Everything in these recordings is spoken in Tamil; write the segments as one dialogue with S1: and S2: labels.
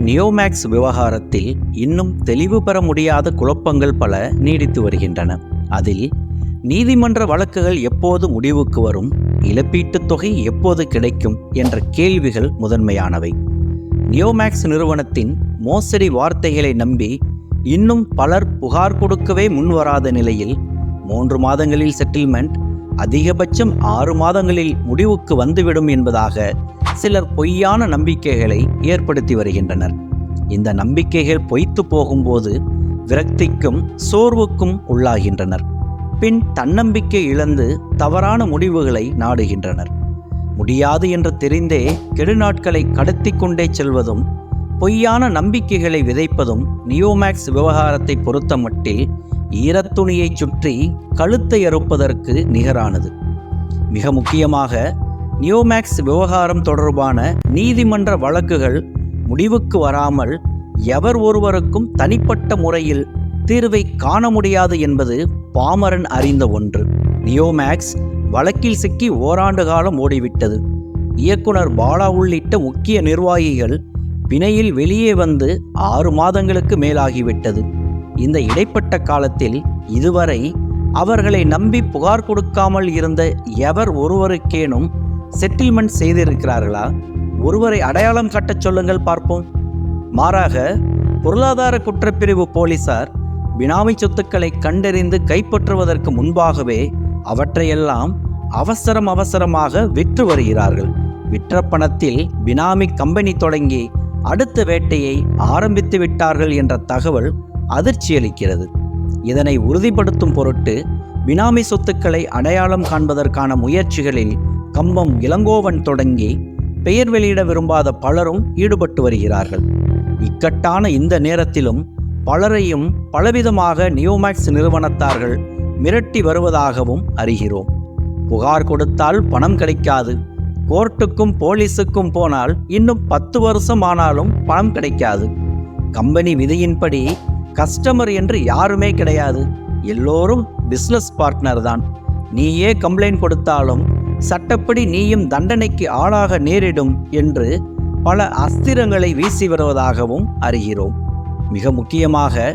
S1: நியோமேக்ஸ் விவகாரத்தில் இன்னும் தெளிவு பெற முடியாத குழப்பங்கள் பல நீடித்து வருகின்றன. அதில் நீதிமன்ற வழக்குகள் எப்போது முடிவுக்கு வரும் இழப்பீட்டுத் தொகை எப்போது கிடைக்கும் என்ற கேள்விகள் முதன்மையானவை. நியோமேக்ஸ் நிறுவனத்தின் மோசடி வார்த்தைகளை நம்பி இன்னும் பலர் புகார் கொடுக்கவே முன்வராத நிலையில் மூன்று மாதங்களில் செட்டில்மெண்ட் அதிகபட்சம் ஆறு மாதங்களில் முடிவுக்கு வந்துவிடும் என்பதாக சிலர் பொய்யான நம்பிக்கைகளை ஏற்படுத்தி வருகின்றனர். இந்த நம்பிக்கைகள் பொய்த்து போகும்போது விரக்திக்கும் சோர்வுக்கும் உள்ளாகின்றனர். பின் தன்னம்பிக்கை இழந்து தவறான முடிவுகளை நாடுகின்றனர். முடியாது என்று தெரிந்தே கெடுநாட்களை கடத்தி கொண்டே செல்வதும் பொய்யான நம்பிக்கைகளை விதைப்பதும் நியோமேக்ஸ் விவகாரத்தை பொறுத்தமட்டில் ஈரத்துணியைச் சுற்றி கழுத்தை அறுப்பதற்கு நிகரானது. மிக முக்கியமாக நியோமேக்ஸ் விவகாரம் தொடர்பான நீதிமன்ற வழக்குகள் முடிவுக்கு வராமல் எவர் ஒருவருக்கும் தனிப்பட்ட முறையில் தீர்வை காண முடியாது என்பது பாமரன் அறிந்த ஒன்று. நியோமேக்ஸ் வழக்கில் சிக்கி ஓராண்டு காலம் ஓடிவிட்டது. இயக்குனர் பாலா உள்ளிட்ட முக்கிய நிர்வாகிகள் பிணையில் வெளியே வந்து ஆறு மாதங்களுக்கு மேலாகிவிட்டது. இந்த இடைப்பட்ட காலத்தில் இதுவரை அவர்களை நம்பி புகார் கொடுக்காமல் இருந்த எவர் ஒருவருக்கேனும் செட்டில்மெண்ட் செய்திருக்கிறார்களா? ஒருவரை அடையாளம் காட்டச் சொல்லுங்கள் பார்ப்போம். மாறாக பொருளாதார குற்றப்பிரிவு போலீசார் பினாமி சொத்துக்களை கண்டறிந்து கைப்பற்றுவதற்கு முன்பாகவே அவற்றையெல்லாம் அவசரம் அவசரமாக விற்று வருகிறார்கள். விற்ற பணத்தில் பினாமி கம்பெனி தொடங்கி அடுத்த வேட்டையை ஆரம்பித்து விட்டார்கள் என்ற தகவல் அதிர்ச்சியளிக்கிறது இதனை உறுதிப்படுத்தும் பொருட்டு பினாமி சொத்துக்களை அடையாளம் காண்பதற்கான முயற்சிகளில் கம்பம் இளங்கோவன் தொடங்கி பெயர் வெளியிட விரும்பாத பலரும் ஈடுபட்டு வருகிறார்கள். இக்கட்டான இந்த நேரத்திலும் பலரையும் பலவிதமாக நியோமேக்ஸ் நிறுவனத்தார்கள் மிரட்டி வருவதாகவும் அறிகிறோம். புகார் கொடுத்தால் பணம் கிடைக்காது. கோர்ட்டுக்கும் போலீஸுக்கும் போனால் இன்னும் பத்து வருஷம் ஆனாலும் பணம் கிடைக்காது. கம்பெனி விதியின்படி கஸ்டமர் என்று யாருமே கிடையாது. எல்லோரும் பிஸ்னஸ் பார்ட்னர் தான். நீயே கம்ப்ளைண்ட் கொடுத்தாலும் சட்டப்படி நீயும் தண்டனைக்கு ஆளாக நேரிடும் என்று பல அஸ்திரங்களை வீசி வருவதாகவும் அறிகிறோம். மிக முக்கியமாக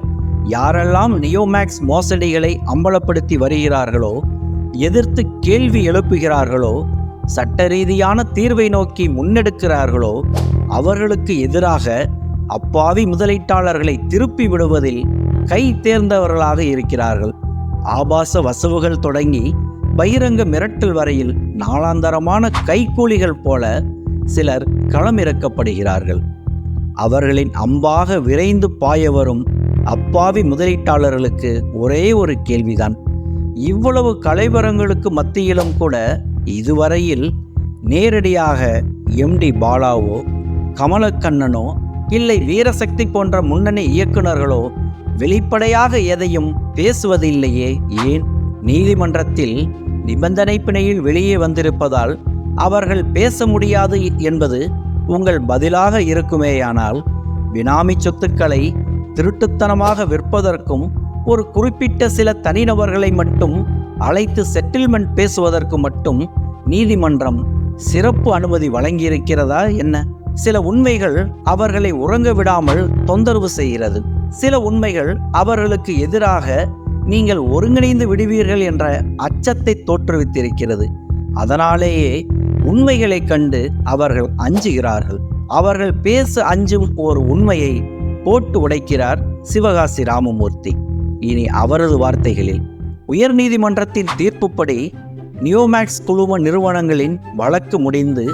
S1: யாரெல்லாம் நியோமேக்ஸ் மோசடிகளை அம்பலப்படுத்தி வருகிறார்களோ எதிர்த்து கேள்வி எழுப்புகிறார்களோ சட்ட ரீதியான தீர்வை நோக்கி முன்னெடுக்கிறார்களோ அவர்களுக்கு எதிராக அப்பாவி முதலீட்டாளர்களை திருப்பி விடுவதில் கை தேர்ந்தவர்களாக இருக்கிறார்கள். ஆபாச வசவுகள் தொடங்கி பகிரங்க மிரட்டல் வரையில் நாளாந்தரமான கைக்கூலிகள் போல சிலர் களமிறக்கப்படுகிறார்கள். அவர்களின் அம்பாக விரைந்து பாய வரும் அப்பாவி முதலீட்டாளர்களுக்கு ஒரே ஒரு கேள்விதான். இவ்வளவு கலைவரங்களுக்கு மத்தியிலும் கூட இதுவரையில் நேரடியாக எம்டி பாலாவோ கமலக்கண்ணனோ இல்லை வீரசக்தி போன்ற முன்னணி இயக்குனர்களோ வெளிப்படையாக எதையும் பேசுவதில்லையே. ஏன்? நீதிமன்றத்தில் நிபந்தனை பிணையில் வெளியே வந்திருப்பதால் அவர்கள் பேச முடியாது என்பது உங்கள் பதிலாக இருக்குமேயானால் பினாமி சொத்துக்களை திருட்டுத்தனமாக விற்பதற்கும் ஒரு குறிப்பிட்ட சில தனிநபர்களை மட்டும் அழைத்து செட்டில்மெண்ட் பேசுவதற்கு மட்டும் நீதிமன்றம் சிறப்பு அனுமதி வழங்கியிருக்கிறதா என்ன? சில உண்மைகள் அவர்களை உறங்க விடாமல் தொந்தரவு செய்கிறது. சில உண்மைகள் அவர்களுக்கு எதிராக நீங்கள் ஒருங்கிணைந்து விடுவீர்கள் என்ற அச்சத்தை தோற்றுவித்திருக்கிறது. அதனாலேயே உண்மைகளை கண்டு அவர்கள் அஞ்சுகிறார்கள். அவர்கள் பேச அஞ்சும் ஒரு உண்மையை போட்டு உடைக்கிறார் சிவகாசி ராமமூர்த்தி. இனி அவரது வார்த்தைகளில் உயர்நீதிமன்றத்தின் தீர்ப்புப்படி நியோமேக்ஸ் குழும நிறுவனங்களின் வழக்கு முடிந்து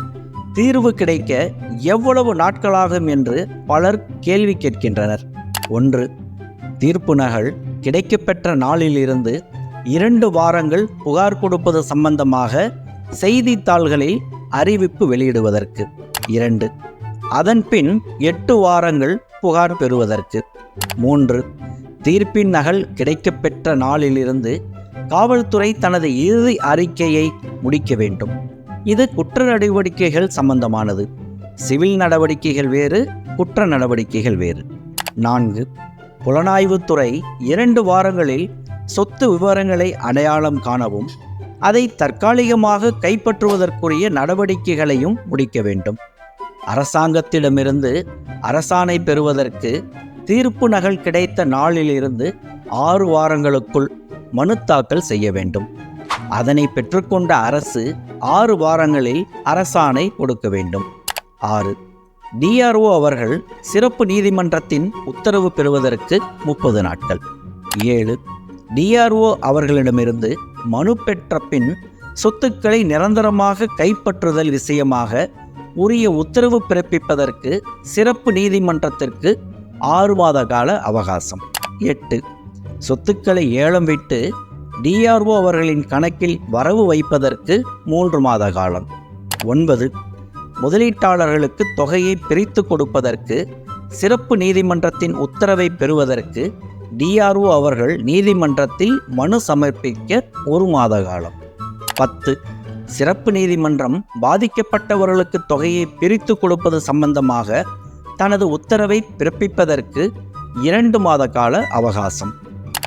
S1: தீர்வு கிடைக்க எவ்வளவு நாட்களாகும் என்று பலர் கேள்வி கேட்கின்றனர். ஒன்று தீர்ப்பு நகல் கிடைக்கப்பெற்ற நாளிலிருந்து இரண்டு வாரங்கள் புகார் கொடுப்பது சம்பந்தமாக செய்தித்தாள்களில் அறிவிப்பு வெளியிடுவதற்கு. இரண்டு அதன்பின் எட்டு வாரங்கள் புகார் பெறுவதற்கு. மூன்று தீர்ப்பின் நகல் கிடைக்கப்பெற்ற நாளிலிருந்து காவல்துறை தனது இறுதி அறிக்கையை முடிக்க வேண்டும். இது குற்ற நடவடிக்கைகள் சம்பந்தமானது. சிவில் நடவடிக்கைகள் வேறு குற்ற நடவடிக்கைகள் வேறு. நான்கு புலனாய்வுத்துறை இரண்டு வாரங்களில் சொத்து விவரங்களை அடையாளம் காணவும் அதை தற்காலிகமாக கைப்பற்றுவதற்குரிய நடவடிக்கைகளையும் முடிக்க வேண்டும். அரசாங்கத்திடமிருந்து அரசாணை பெறுவதற்கு தீர்ப்பு நகல் கிடைத்த நாளிலிருந்து ஆறு வாரங்களுக்குள் மனு தாக்கல் செய்ய வேண்டும். அதனை பெற்றுக்கொண்ட அரசு ஆறு வாரங்களில் அரசாணை கொடுக்க வேண்டும். ஆறு. டிஆர்ஓ அவர்கள் சிறப்பு நீதிமன்றத்தின் உத்தரவு பெறுவதற்கு முப்பது நாட்கள். ஏழு. டிஆர்ஓ அவர்களிடமிருந்து மனு பெற்ற பின் சொத்துக்களை நிரந்தரமாக கைப்பற்றுதல் விஷயமாக உரிய உத்தரவு பிறப்பிப்பதற்கு சிறப்பு நீதிமன்றத்திற்கு ஆறு மாத கால அவகாசம். எட்டு. சொத்துக்களை ஏலம் விட்டு டிஆர்ஓ அவர்களின் கணக்கில் வரவு வைப்பதற்கு மூன்று மாத காலம். ஒன்பது. முதலீட்டாளர்களுக்கு தொகையை பிரித்து கொடுப்பதற்கு சிறப்பு நீதிமன்றத்தின் உத்தரவை பெறுவதற்கு டிஆர்ஓ அவர்கள் நீதிமன்றத்தில் மனு சமர்ப்பிக்க ஒரு மாத காலம். பத்து. சிறப்பு நீதிமன்றம் பாதிக்கப்பட்டவர்களுக்கு தொகையை பிரித்து கொடுப்பது சம்பந்தமாக தனது உத்தரவை பிறப்பிப்பதற்கு இரண்டு மாத கால அவகாசம்.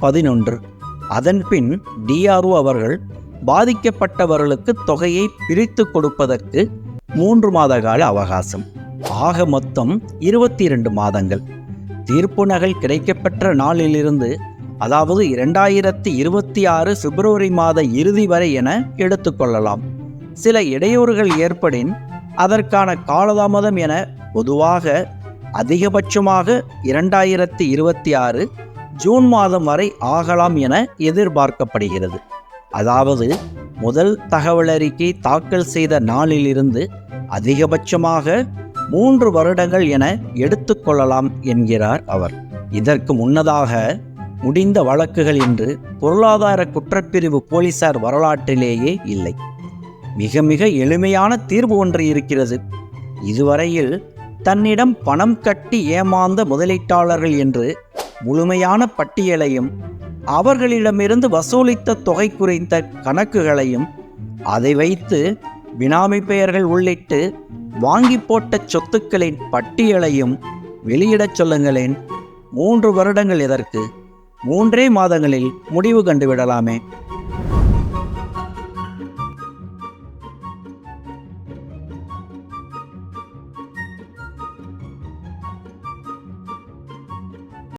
S1: பதினொன்று. அதன்பின் டிஆர்ஓ அவர்கள் பாதிக்கப்பட்டவர்களுக்கு தொகையை பிரித்து கொடுப்பதற்கு மூன்று மாத கால அவகாசம். ஆக மொத்தம் இருபத்தி இரண்டு மாதங்கள். தீர்ப்பு நகல் கிடைக்கப்பெற்ற நாளிலிருந்து அதாவது இரண்டாயிரத்தி இருபத்தி ஆறு பிப்ரவரி மாத இறுதி வரை என எடுத்துக்கொள்ளலாம் சில இடையூறுகள் ஏற்படின் அதற்கான காலதாமதம் என பொதுவாக அதிகபட்சமாக இரண்டாயிரத்தி இருபத்தி ஆறு ஜூன் மாதம் வரை ஆகலாம் என எதிர்பார்க்கப்படுகிறது. அதாவது முதல் தகவல் அறிக்கை தாக்கல் செய்த நாளிலிருந்து அதிகபட்சமாக மூன்று வருடங்கள் என எடுத்துக்கொள்ளலாம் என்கிறார் அவர். இதற்கு முன்னதாக முடிந்த வழக்குகள் என்று பொருளாதார குற்றப்பிரிவு போலீசார் வரலாற்றிலேயே இல்லை. மிக மிக எளிமையான தீர்வு ஒன்று இருக்கிறது. இதுவரையில் தன்னிடம் பணம் கட்டி ஏமாந்த முதலீட்டாளர்கள் என்று முழுமையான பட்டியலையும் அவர்களிடமிருந்து வசூலித்த தொகை குறித்த கணக்குகளையும் அதை வைத்து பினாமி பெயர்கள் உள்ளிட்டு வாங்கி போட்ட சொத்துக்களின் பட்டியலையும் வெளியிடச் சொல்லுங்களேன். மூன்று வருடங்கள் இதற்கு. மூன்றே மாதங்களில் முடிவு கண்டுவிடலாமே.